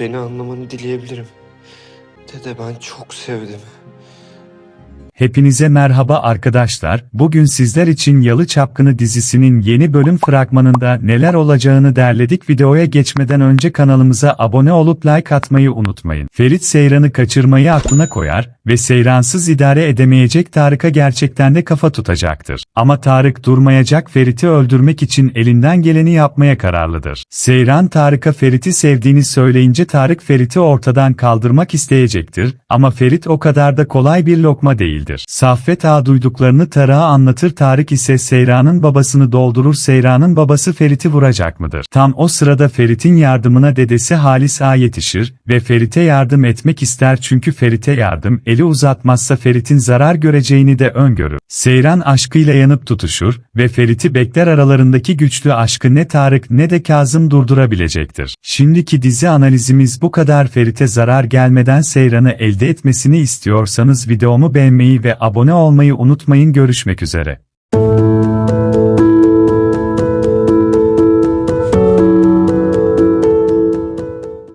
beni anlamanı dileyebilirim. Dede ben çok sevdim. Hepinize merhaba arkadaşlar. Bugün sizler için Yalı Çapkını dizisinin yeni bölüm fragmanında neler olacağını derledik. Videoya geçmeden önce kanalımıza abone olup like atmayı unutmayın. Ferit Seyran'ı kaçırmayı aklına koyar ve Seyransız idare edemeyecek Tarık'a gerçekten de kafa tutacaktır. Ama Tarık durmayacak Ferit'i öldürmek için elinden geleni yapmaya kararlıdır. Seyran Tarık'a Ferit'i sevdiğini söyleyince Tarık Ferit'i ortadan kaldırmak isteyecektir ama Ferit o kadar da kolay bir lokma değildir. Saffet Ağa duyduklarını Tarık'a anlatır Tarık ise Seyran'ın babasını doldurur Seyran'ın babası Ferit'i vuracak mıdır? Tam o sırada Ferit'in yardımına dedesi Halis Ağa yetişir ve Ferit'e yardım etmek ister çünkü Ferit'e yardım eli uzatmazsa Ferit'in zarar göreceğini de öngörür. Seyran aşkıyla yanıp tutuşur ve Ferit'i bekler aralarındaki güçlü aşkı ne Tarık ne de Kazım durdurabilecektir. Şimdiki dizi analizimiz bu kadar Ferit'e zarar gelmeden Seyran'ı elde etmesini istiyorsanız videomu beğenmeyi ve abone olmayı unutmayın görüşmek üzere.